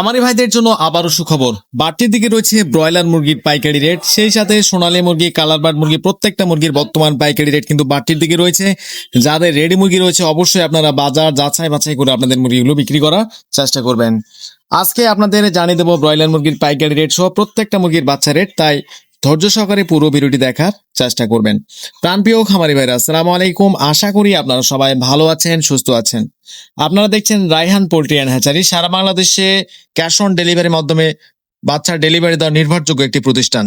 আমারি ভাইদের জন্য আবারও সুখবর। বাড়তির দিকে রয়েছে ব্রয়লার মুরগির পাইকারি রেট। সেই সাথে সোনালী মুরগি কালার বার্ড মুরগি, প্রত্যেকটা মুরগির বর্তমান পাইকারি রেট কিন্তু বাড়তির দিকে রয়েছে। যাদের রেডি মুরগি রয়েছে, অবশ্যই আপনারা বাজার যাচাই বাছাই করে আপনাদের মুরগিগুলো বিক্রি করার চেষ্টা করবেন। আজকে আপনাদের জানিয়ে দেবো ব্রয়লার মুরগির পাইকারি রেট সহ প্রত্যেকটা মুরগির বাচ্চা রেট। তাই ধৈর্য সহকারে পুরো ভিডিওটি দেখার চেষ্টা করবেন। প্রাণপ্রিয় খামারি ভাইরা, আসসালামু আলাইকুম। আশা করি আপনারা সবাই ভালো আছেন, সুস্থ আছেন। আপনারা দেখছেন রায়হান পোলট্রি অ্যান্ড হ্যাচারি। সারা বাংলাদেশে ক্যাশ অন ডেলিভারির মাধ্যমে বাচ্চার ডেলিভারি দেওয়ার নির্ভরযোগ্য একটি প্রতিষ্ঠান।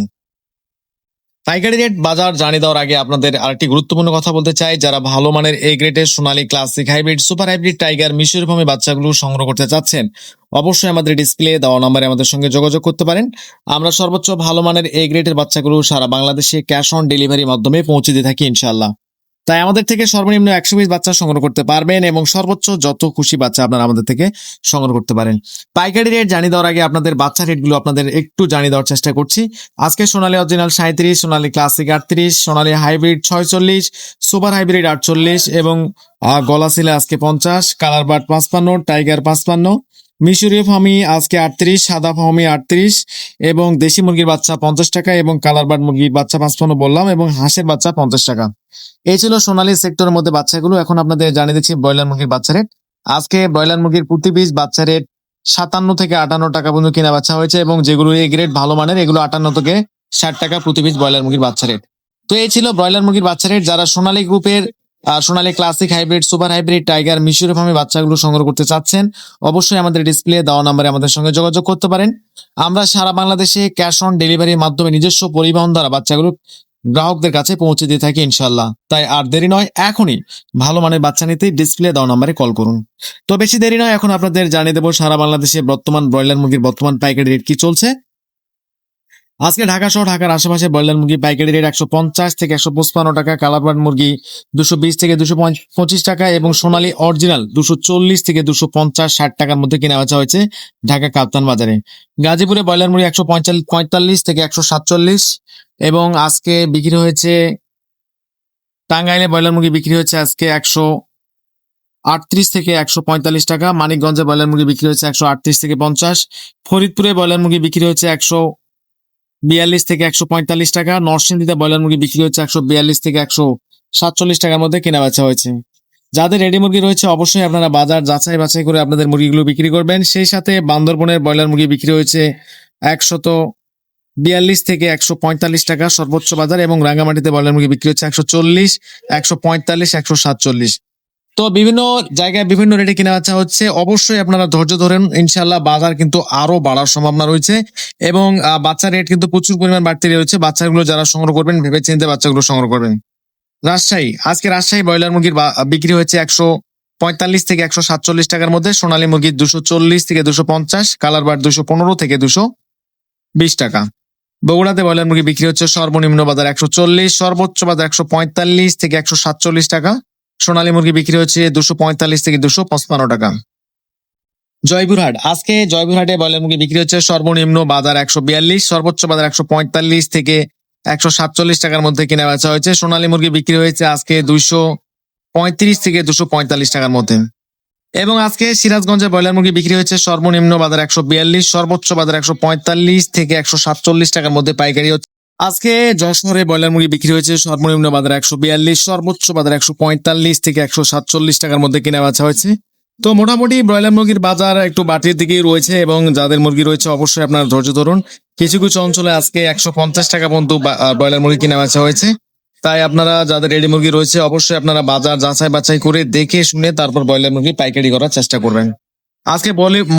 পাইকারি রেট বাজার জানিয়ে দেওয়ার আগে আপনাদের আরেকটি গুরুত্বপূর্ণ কথা বলতে চাই। যারা ভালো মানের এ গ্রেডের Sonali classic hybrid super hybrid tiger মিশর ভূমি বাচ্চাগুলো সংগ্রহ করতে চাচ্ছেন, অবশ্যই আমাদের ডিসপ্লে দেওয়া নম্বরে আমাদের সঙ্গে যোগাযোগ করতে পারেন। আমরা সর্বোচ্চ ভালো মানের এ গ্রেডের বাচ্চাগুলো সারা বাংলাদেশে ক্যাশ অন ডেলিভারির মাধ্যমে পৌঁছে দিয়ে থাকি ইনশাল্লাহ তাই আমাদের থেকে সর্বনিম্ন একশো পিস বাচ্চা সংগ্রহ করতে পারবেন এবং সর্বোচ্চ যত খুশি বাচ্চা আপনারা আমাদের থেকে সংগ্রহ করতে পারেন। পাইকারি রেট জানিয়ে দেওয়ার আগে আপনাদের বাচ্চা রেটগুলো আপনাদের একটু জানিয়ে দেওয়ার চেষ্টা করছি। আজকে সোনালী অরিজিনাল সাঁত্রিশ সোনালী ক্লাসিক আটত্রিশ, সোনালী হাইব্রিড ছয়চল্লিশ সুপার হাইব্রিড আটচল্লিশ এবং গলা সিলে আজকে পঞ্চাশ কালার বাট পাঁচপান্ন টাইগার পাঁচপান্ন। মিশরীয় ফার্মি আজকে আটত্রিশ, সাদা ফার্মি আটত্রিশ এবং দেশি মুরগির বাচ্চা পঞ্চাশ টাকা এবং কালার বাট মুরগির বাচ্চা পাঁচপান্ন বললাম এবং হাঁসের বাচ্চা পঞ্চাশ টাকা। এই ছিল সোনালী সেক্টরের মধ্যে বাচ্চাগুলো। এখন আপনাদের জানিয়ে দিচ্ছি ব্রয়লার মুরগির বাচ্চা রেট। আজকে ব্রয়লার মুরগির প্রতি পিস বাচ্চা রেট সাতান্ন থেকে আটান্ন টাকা পর্যন্ত কেনা বাচ্চা হয়েছে এবং যেগুলো এই গ্রেড ভালো মানের, এগুলো আটান্ন থেকে ষাট টাকা প্রতি পিস ব্রয়লার মুরগির বাচ্চা রেট। তো এই ছিল ব্রয়লার মুরগির বাচ্চা রেট। যারা সোনালী গ্রুপের Sonali classic hybrid super hybrid tiger মিশরীয় ফার্মে বাচ্চাগুলো সংগ্রহ করতে চাচ্ছেন, অবশ্যই আমাদের ডিসপ্লে দেওয়া নম্বরে আমাদের সঙ্গে যোগাযোগ করতে পারেন। আমরা সারা বাংলাদেশে ক্যাশ অন ডেলিভারির মাধ্যমে নিজস্ব পরিবহন দ্বারা বাচ্চাগুলো গ্রাহকদের কাছে পৌঁছে দিয়ে থাকি ইনশাল্লাহ তাই আর দেরি নয়, এখনই ভালো মানের বাচ্চা নিতে ডিসপ্লে দেওয়া নম্বরে কল করুন। তো বেশি দেরি নয়, এখন আপনাদের জানিয়ে দেবো সারা বাংলাদেশে বর্তমান ব্রয়লার মুরগির বর্তমান পাইকারি রেট কি চলছে। আজকে ঢাকা সহ ঢাকার আশেপাশে ব্রয়লার মুরগি পাইকারি রেট একশো পঞ্চাশ থেকে একশো পঁচপান্ন টাকা কালারবার্ড মুরগি দুশো বিশ থেকে দুশো পঁচিশ টাকা এবং সোনালী অরিজিনাল দুশো চল্লিশ থেকে দুশো পঞ্চাশ ষাট টাকার মধ্যে কেনা বেচা হয়েছে ঢাকা কাপ্তান বাজারে। গাজীপুরে ব্রয়লার মুরগি একশো পঁয়তাল্লিশ থেকে একশো সাতচল্লিশ এবং আজকে বিক্রি হয়েছে, টাঙ্গাইলে ব্রয়লার মুরগি বিক্রি হয়েছে আজকে একশো আটত্রিশ থেকে একশো পঁয়তাল্লিশ টাকা, মানিকগঞ্জে ব্রয়লার মুরগি বিক্রি হচ্ছে একশো আটত্রিশ থেকে পঞ্চাশ, ফরিদপুরে ব্রয়লার মুরগি বিক্রি হচ্ছে একশো বিয়াল্লিশ থেকে একশো পঁয়তাল্লিশ টাকা। নরসিংদীতে ব্রয়লার মুরগি বিক্রি হচ্ছে একশো বিয়াল্লিশ থেকে একশো সাতচল্লিশ টাকার মধ্যে কেনা বেচা হয়েছে। যাদের রেডি মুরগি রয়েছে, অবশ্যই আপনারা বাজার যাচাই বাছাই করে আপনাদের মুরগিগুলো বিক্রি করবেন। সেই সাথে বান্দরবনের ব্রয়লার মুরগি বিক্রি হয়েছে একশত বিয়াল্লিশ থেকে একশো পঁয়তাল্লিশ টাকা সর্বোচ্চ বাজার এবং রাঙ্গামাটিতে ব্রয়লার মুরগি বিক্রি হচ্ছে একশো চল্লিশ, একশো পঁয়তাল্লিশ, একশো সাতচল্লিশ। তো বিভিন্ন জায়গায় বিভিন্ন রেটে কেনা বেচা হচ্ছে। অবশ্যই আপনারা ধৈর্য ধরেন ইনশাল্লাহ বাজার কিন্তু আরও বাড়ার সম্ভাবনা রয়েছে এবং বাচ্চার রেট কিন্তু প্রচুর পরিমাণ বাড়তে রয়েছে। বাচ্চাগুলো যারা সংগ্রহ করবেন ভেবে চিন্তে বাচ্চাগুলো সংগ্রহ করবেন। রাজশাহী, আজকে রাজশাহী ব্রয়লার মুরগির বিক্রি হয়েছে একশো পঁয়তাল্লিশ থেকে একশো সাতচল্লিশ টাকার মধ্যে। সোনালী মুরগির দুশো চল্লিশ থেকে দুশো পঞ্চাশ, কালার বার দুশো পনেরো থেকে দুশো বিশ টাকা। বগুড়াতে ব্রয়লার মুরগি বিক্রি হচ্ছে সর্বনিম্ন বাজার একশো চল্লিশ, সর্বোচ্চ বাজার একশো পঁয়তাল্লিশ থেকে একশো সাতচল্লিশ টাকা। সোনালী মুরগি বিক্রি হচ্ছে দুশো পঁয়তাল্লিশ থেকে দুশো পঁচপান্ন টাকা। জয়পুরহাট আজকে জয়পুরহাটে ব্রয়লার মুরগি বিক্রি হচ্ছে সর্বনিম্ন বাজার একশো বিয়াল্লিশ, সর্বোচ্চ বাজার একশো পঁয়তাল্লিশ থেকে একশো সাতচল্লিশ টাকার মধ্যে কেনা বেচা হয়েছে। সোনালী মুরগি বিক্রি হয়েছে আজকে দুইশো পঁয়ত্রিশ থেকে দুশো পঁয়তাল্লিশ টাকার মধ্যে। এবং আজকে সিরাজগঞ্জে ব্রয়লার মুরগি বিক্রি হয়েছে সর্বনিম্ন বাজার একশো বিয়াল্লিশ, সর্বোচ্চ বাজার একশো পঁয়তাল্লিশ থেকে একশো সাতচল্লিশ টাকার মধ্যে পাইকারি হচ্ছে। আজকে যশোরে ব্রয়লার মুরগি বিক্রি হয়েছে। সর্বনিম্ন বাজার একশো বিয়াল্লিশ, সর্বোচ্চ বাজার একশো পঁয়তাল্লিশ থেকে একশো সাতচল্লিশ টাকার মধ্যে কেনা বেচা হয়েছে। তো মোটামুটি ব্রয়লার মুরগির বাজার একটু বাটির দিকেই রয়েছে এবং যাদের মুরগি রয়েছে অবশ্যই আপনার ধৈর্য ধরুন। কিছু কিছু অঞ্চলে আজকে একশো পঞ্চাশ টাকা পর্যন্ত ব্রয়লার মুরগি কিনা বেচা হয়েছে। তাই আপনারা যাদের রেডি মুরগি রয়েছে অবশ্যই আপনারা বাজার যাচাই বাছাই করে দেখে শুনে তারপর ব্রয়লার মুরগি পাইকারি করার চেষ্টা করবেন। আজকে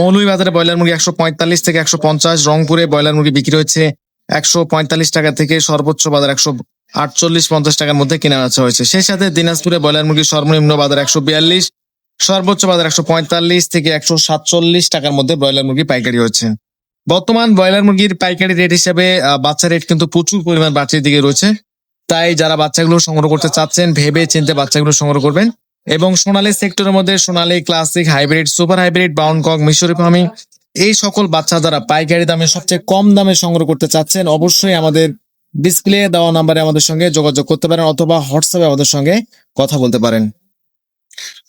মৌলুই বাজারে ব্রয়লার মুরগি একশো পঁয়তাল্লিশ থেকে একশো পঞ্চাশ, রংপুরে ব্রয়লার মুরগি বিক্রি হচ্ছে একশো পঁয়তাল্লিশ টাকা থেকে সর্বোচ্চ বাজার একশো আটচল্লিশ, পঞ্চাশ টাকার মধ্যে কেনা বেচা হয়েছে। সেই সাথে দিনাজপুরে ব্রয়লার মুরগি সর্বনিম্ন বাজার একশো বিয়াল্লিশ, সর্বোচ্চ বাজার একশো পঁয়তাল্লিশ থেকে একশো সাতচল্লিশ টাকার মধ্যে ব্রয়লার মুরগি পাইকারি হচ্ছে বর্তমান ব্রয়লার মুরগির পাইকারি রেট হিসেবে বাচ্চা রেট কিন্তু প্রচুর পরিমাণ বাড়তির দিকে রয়েছে। তাই যারা বাচ্চাগুলো সংগ্রহ করতে চাচ্ছেন, ভেবে চিনতে বাচ্চাগুলো সংগ্রহ করবেন। এবং সোনালী সেক্টরের মধ্যে Sonali classic hybrid, super hybrid brown cock মিশরি ফার্মিং এই সকল বাচ্চা যারা পাইকারি দামে সবচেয়ে কম দামে সংগ্রহ করতে চাচ্ছেন, অবশ্যই আমাদের ডিসপ্লে দেওয়া নাম্বারে আমাদের সঙ্গে যোগাযোগ করতে পারেন অথবা হোয়াটসঅ্যাপে আমাদের সঙ্গে কথা বলতে পারেন।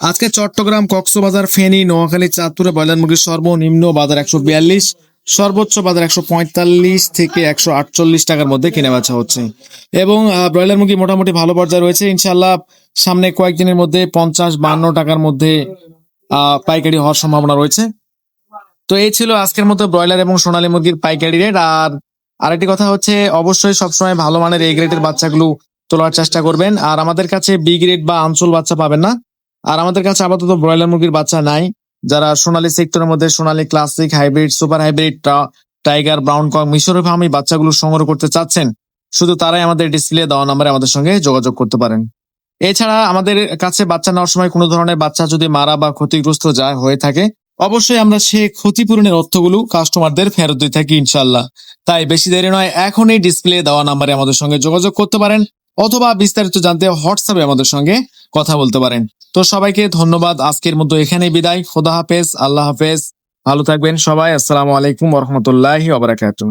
আজকে চট্টগ্রাম কক্সবাজার, ফেনী, নোয়াখালী, চাঁদপুরে ব্রয়লার মুরগির সর্বনিম্ন বাজার একশো বিয়াল্লিশ, সর্বোচ্চ বাজার একশো পঁয়তাল্লিশ থেকে একশো আটচল্লিশ টাকার মধ্যে কিনে বেচা হচ্ছে। এবং ব্রয়লার মুরগি মোটামুটি ভালো পর্যায়ে রয়েছে। ইনশাল্লাহ সামনে কয়েকদিনের মধ্যে পঞ্চাশ বান্ন টাকার মধ্যে পাইকারি হওয়ার সম্ভাবনা রয়েছে। তো এই ছিল আজকের মতো ব্রয়লার এবং সোনালী মুরগির পাইকারি রেট আর আরেকটি কথা হচ্ছে, অবশ্যই সবসময় ভালো মানের এই গ্রেডের বাচ্চাগুলো তোলার চেষ্টা করবেন। আর আমাদের কাছে বি গ্রেড বা আঞ্চল বাচ্চা পাবেন না। আর আমাদের কাছে আপাতত ব্রয়লার মুরগির বাচ্চা নাই। যারা সোনালী সেক্টরের মধ্যে Sonali classic hybrid super hybrid tiger brown cock মিশর ফার্মি বাচ্চাগুলো সংগ্রহ করতে চাচ্ছেন, শুধু তারাই আমাদের ডিসপ্লে দেওয়া নম্বরে আমাদের সঙ্গে যোগাযোগ করতে পারেন। এছাড়া আমাদের কাছে বাচ্চা নেওয়ার সময় কোনো ধরনের বাচ্চা যদি মারা বা ক্ষতিগ্রস্ত যায় হয়ে থাকে অবশ্যই আমরা সে ক্ষতিপূরণের অর্থগুলো কাস্টমারদের ফেরত দিয়ে থাকি ইনশাল্লাহ তাই বেশি দেরি নয়, এখনই ডিসপ্লে দেওয়া নাম্বারে আমাদের সঙ্গে যোগাযোগ করতে পারেন অথবা বিস্তারিত জানতে হোয়াটসঅ্যাপে আমাদের সঙ্গে কথা বলতে পারেন। তো সবাইকে ধন্যবাদ, আজকের মতো এখানেই বিদায়। খোদা হাফেজ, আল্লাহ হাফেজ। ভালো থাকবেন সবাই, আসসালামু আলাইকুম রহমতুল্লাহি ওবরাকাতুহ